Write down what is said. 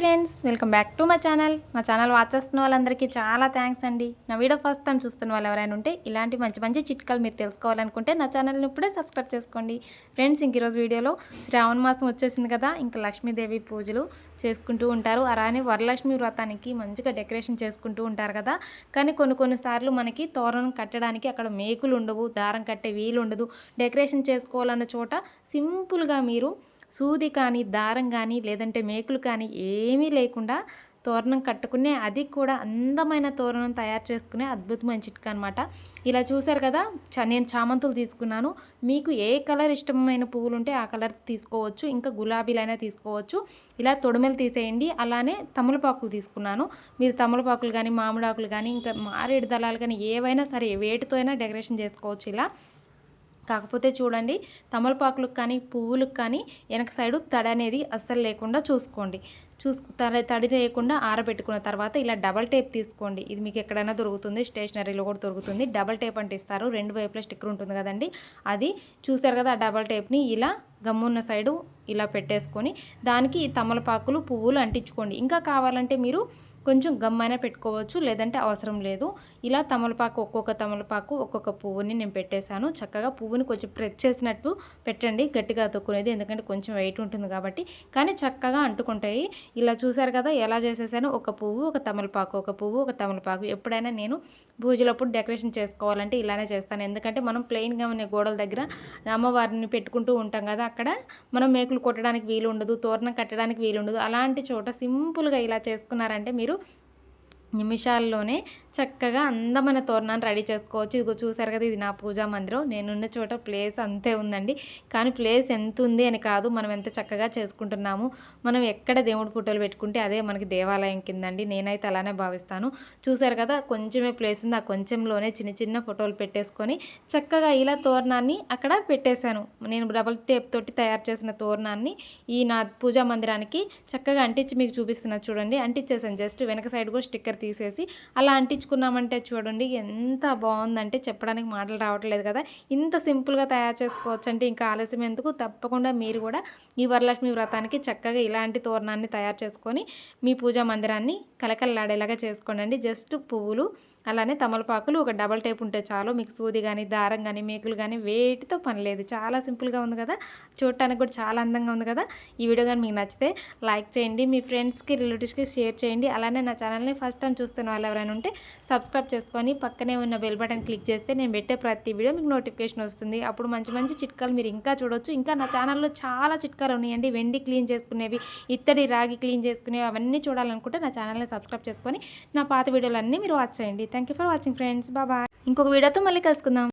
Friends welcome back to my channel. మా channel watch చేస్తున్న వాళ్ళందరికీ చాలా థ్యాంక్స్ అండి. నా వీడియో ఫస్ట్ టైం చూస్తున్న వాళ్ళు ఎవరైనా ఉంటే ఇలాంటి మంచి మంచి చిట్కాలు మీరు తెలుసుకోవాలనుకుంటే నా ఛానల్ని ఇప్పుడే సబ్స్క్రైబ్ చేసుకోండి. ఫ్రెండ్స్ ఇంక ఈరోజు వీడియోలో శ్రావణ మాసం వచ్చేసింది కదా ఇంకా లక్ష్మీదేవి పూజలు చేసుకుంటూ ఉంటారు. అలానే వరలక్ష్మి వ్రతానికి మంచిగా డెకరేషన్ చేసుకుంటూ ఉంటారు కదా. కానీ కొన్ని కొన్నిసార్లు మనకి తోరణం కట్టడానికి అక్కడ మేకులు ఉండవు దారం కట్టే వీలు ఉండదు. డెకరేషన్ చేసుకోవాలన్న చోట సింపుల్గా మీరు సూది కానీ దారం కానీ లేదంటే మేకులు కానీ ఏమీ లేకుండా తోరణం కట్టుకునే అది కూడా అందమైన తోరణం తయారు చేసుకునే అద్భుతమైన చిట్కా అనమాట ఇలా చూసారు కదా నేను చామంతులు తీసుకున్నాను. మీకు ఏ కలర్ ఇష్టమైన పువ్వులు ఉంటే ఆ కలర్ తీసుకోవచ్చు. ఇంకా గులాబీలైనా తీసుకోవచ్చు. ఇలా తొడిమెలు తీసేయండి. అలానే తమలపాకులు తీసుకున్నాను. మీరు తమలపాకులు కానీ మామిడాకులు కానీ ఇంకా మారేడు దళాలు కానీ ఏవైనా సరే వేటితో అయినా డెకరేషన్ చేసుకోవచ్చు ఇలా. కాకపోతే చూడండి తమలపాకులకు కానీ పువ్వులకు కానీ వెనక సైడు తడి అనేది అస్సలు లేకుండా చూసుకోండి. చూసు తడి తడి లేకుండా ఆరబెట్టుకున్న తర్వాత ఇలా డబల్ టేప్ తీసుకోండి. ఇది మీకు ఎక్కడైనా దొరుకుతుంది స్టేషనరీలో కూడా దొరుకుతుంది. డబల్ టేప్ అంటే ఇస్తారు రెండు వైపులా స్టిక్కర్ ఉంటుంది కదండి. అది చూసారు కదా ఆ డబల్ టేప్ని ఇలా గమ్మున్న సైడు ఇలా పెట్టేసుకొని దానికి ఈ తమలపాకులు పువ్వులు అంటించుకోండి. ఇంకా కావాలంటే మీరు కొంచెం గమ్మైనా పెట్టుకోవచ్చు లేదంటే అవసరం లేదు. ఇలా తమలపాకు ఒక్కొక్క తమలపాకు ఒక్కొక్క పువ్వుని నేను పెట్టేశాను. చక్కగా పువ్వుని కొంచెం ప్రెస్ చేసినట్టు పెట్టండి. గట్టిగా తొక్కునేది ఎందుకంటే కొంచెం వెయిట్ ఉంటుంది కాబట్టి. కానీ చక్కగా అంటుకుంటాయి. ఇలా చూసారు కదా ఎలా చేసేసాను? ఒక పువ్వు ఒక తమలపాకు ఒక పువ్వు ఒక తమలపాకు. ఎప్పుడైనా నేను పూజలప్పుడు డెకరేషన్ చేసుకోవాలంటే ఇలానే చేస్తాను. ఎందుకంటే మనం ప్లెయిన్గా ఉన్న గోడల దగ్గర అమ్మవారిని పెట్టుకుంటూ ఉంటాం కదా అక్కడ మనం మేకులు కొట్టడానికి వీలు ఉండదు తోరణం కట్టడానికి వీలు ఉండదు అలాంటి చోట సింపుల్గా ఇలా చేసుకున్నారంటే మీరు మీరు నిమిషాల్లోనే చక్కగా అందమైన తోరణాన్ని రెడీ చేసుకోవచ్చు. ఇదిగో చూసారు కదా ఇది నా పూజా మందిరం. నేనున్న చోట ప్లేస్ అంతే ఉందండి. కానీ ప్లేస్ ఎంత ఉంది అని కాదు మనం ఎంత చక్కగా చేసుకుంటున్నాము. మనం ఎక్కడ దేవుడి ఫోటోలు పెట్టుకుంటే అదే మనకి దేవాలయం కిందండి. నేనైతే అలానే భావిస్తాను. చూసారు కదా కొంచెమే ప్లేస్ ఉంది. ఆ కొంచెంలోనే చిన్న చిన్న ఫోటోలు పెట్టేసుకొని చక్కగా ఇలా తోరణాన్ని అక్కడ పెట్టేశాను. నేను డబల్ టేప్ తోటి తయారు చేసిన తోరణాన్ని ఈ నా పూజా మందిరానికి చక్కగా అంటించి మీకు చూపిస్తున్నా చూడండి. అంటించేసాను జస్ట్ వెనక సైడ్ కూడా స్టిక్కర్ తీసేసి అలా అంటించుకున్నామంటే చూడండి ఎంత బాగుందంటే చెప్పడానికి మాటలు రావట్లేదు కదా. ఇంత సింపుల్గా తయారు చేసుకోవచ్చు అంటే ఇంకా ఆలస్యం ఎందుకు? తప్పకుండా మీరు కూడా ఈ వరలక్ష్మి వ్రతానికి చక్కగా ఇలాంటి తోరణాన్ని తయారు చేసుకొని మీ పూజా మందిరాన్ని కలకల్లాడేలాగా చేసుకోండి జస్ట్ పువ్వులు అలానే తమలపాకులు ఒక డబల్ టైప్ ఉంటే చాలు. మీకు సూది కానీ దారం కానీ మేకులు కానీ వేటితో పని లేదు. చాలా సింపుల్గా ఉంది కదా. చూడటానికి కూడా చాలా అందంగా ఉంది కదా. ఈ వీడియో కానీ మీకు నచ్చితే లైక్ చేయండి. మీ ఫ్రెండ్స్కి రిలేటివ్స్కి షేర్ చేయండి. అలానే నా ఛానల్ని ఫస్ట్ టైం చూస్తున్న వాళ్ళు ఎవరైనా ఉంటే సబ్స్క్రైబ్ చేసుకొని పక్కనే ఉన్న బెల్ బటన్ క్లిక్ చేస్తే నేను పెట్టే ప్రతి వీడియో మీకు నోటిఫికేషన్ వస్తుంది. అప్పుడు మంచి మంచి చిట్కాలు మీరు ఇంకా చూడొచ్చు. ఇంకా నా ఛానల్లో చాలా చిట్కాలు ఉన్నాయండి. వెండి క్లీన్ చేసుకునేవి ఇత్తడి రాగి క్లీన్ చేసుకునేవి అవన్నీ చూడాలనుకుంటే నా ఛానల్ని సబ్స్క్రైబ్ చేసుకొని నా పాత వీడియోలన్నీ మీరు వాచ్ చేయండి. Thank you for watching friends బాబా ఇంకొక వీడియోతో మళ్ళీ కలుసుకుందాం.